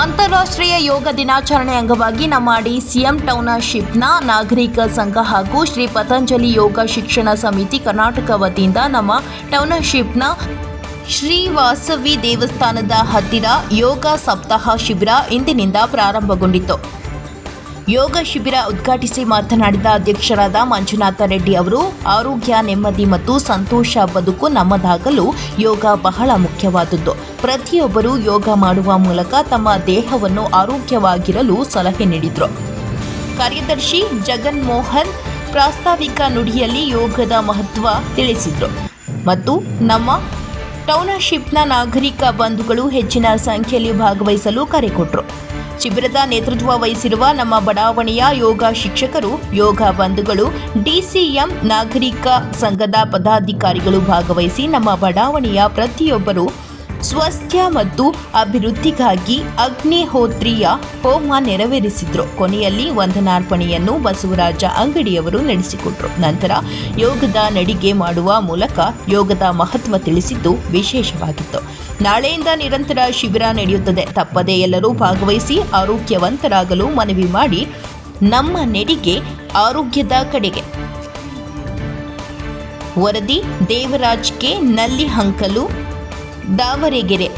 ಅಂತಾರಾಷ್ಟ್ರೀಯ ಯೋಗ ದಿನಾಚರಣೆ ಅಂಗವಾಗಿ ನಮ್ಮ ಡಿಸಿಎಂ ಟೌನ್ಶಿಪ್ನ ನಾಗರಿಕ ಸಂಘ ಹಾಗೂ ಶ್ರೀ ಪತಂಜಲಿ ಯೋಗ ಶಿಕ್ಷಣ ಸಮಿತಿ ಕರ್ನಾಟಕ ವತಿಯಿಂದ ನಮ್ಮ ಟೌನ್ಶಿಪ್ನ ಶ್ರೀ ವಾಸವಿ ದೇವಸ್ಥಾನದ ಹತ್ತಿರ ಯೋಗ ಸಪ್ತಾಹ ಶಿಬಿರ ಇಂದಿನಿಂದ ಪ್ರಾರಂಭಗೊಂಡಿತು ಯೋಗ ಶಿಬಿರ ಉದ್ಘಾಟಿಸಿ ಮಾತನಾಡಿದ ಅಧ್ಯಕ್ಷರಾದ ಮಂಜುನಾಥ ರೆಡ್ಡಿ ಅವರು, ಆರೋಗ್ಯ, ನೆಮ್ಮದಿ ಮತ್ತು ಸಂತೋಷ ಬದುಕು ನಮ್ಮದಾಗಲು ಯೋಗ ಬಹಳ ಮುಖ್ಯವಾದದ್ದು. ಪ್ರತಿಯೊಬ್ಬರು ಯೋಗ ಮಾಡುವ ಮೂಲಕ ತಮ್ಮ ದೇಹವನ್ನು ಆರೋಗ್ಯವಾಗಿರಲು ಸಲಹೆ ನೀಡಿದರು. ಕಾರ್ಯದರ್ಶಿ ಜಗನ್ ಮೋಹನ್ ಪ್ರಾಸ್ತಾವಿಕ ನುಡಿಯಲ್ಲಿ ಯೋಗದ ಮಹತ್ವ ತಿಳಿಸಿದರು. ಮತ್ತು ನಮ್ಮ ಟೌನಶಿಪ್ನ ನಾಗರಿಕ ಬಂಧುಗಳು ಹೆಚ್ಚಿನ ಸಂಖ್ಯೆಯಲ್ಲಿ ಭಾಗವಹಿಸಲು ಕರೆ ಕೊಟ್ಟರು ಶಿಬಿರದ ನೇತೃತ್ವ ವಹಿಸಿರುವ ನಮ್ಮ ಬಡಾವಣೆಯ ಯೋಗ ಶಿಕ್ಷಕರು, ಯೋಗ ಬಂಧುಗಳು, ಡಿಸಿಎಂ ನಾಗರಿಕ ಸಂಘದ ಪದಾಧಿಕಾರಿಗಳು ಭಾಗವಹಿಸಿ ನಮ್ಮ ಬಡಾವಣೆಯ ಪ್ರತಿಯೊಬ್ಬರು ಸ್ವಸ್ಥ್ಯ ಮತ್ತು ಅಭಿವೃದ್ಧಿಗಾಗಿ ಅಗ್ನಿಹೋತ್ರಿಯ ಹೋಮ ನೆರವೇರಿಸಿದ್ರು. ಕೊನೆಯಲ್ಲಿ ವಂದನಾರ್ಪಣೆಯನ್ನು ಬಸವರಾಜ ಅಂಗಡಿಯವರು ನಡೆಸಿಕೊಟ್ರು. ನಂತರ ಯೋಗದ ನಡಿಗೆ ಮಾಡುವ ಮೂಲಕ ಯೋಗದ ಮಹತ್ವ ತಿಳಿಸಿದ್ದು ವಿಶೇಷವಾಗಿತ್ತು. ನಾಳೆಯಿಂದ ನಿರಂತರ ಶಿಬಿರ ನಡೆಯುತ್ತದೆ. ತಪ್ಪದೇ ಎಲ್ಲರೂ ಭಾಗವಹಿಸಿ ಆರೋಗ್ಯವಂತರಾಗಲು ಮನವಿ ಮಾಡಿ ನಮ್ಮ ನೆಡಿಗೆ ಆರೋಗ್ಯದ ಕಡೆಗೆ. ವರದಿ ದೇವರಾಜ್ ಕೆ ನಲ್ಲಿಹಂಕಲು ದಾವರೆಗೆರೆ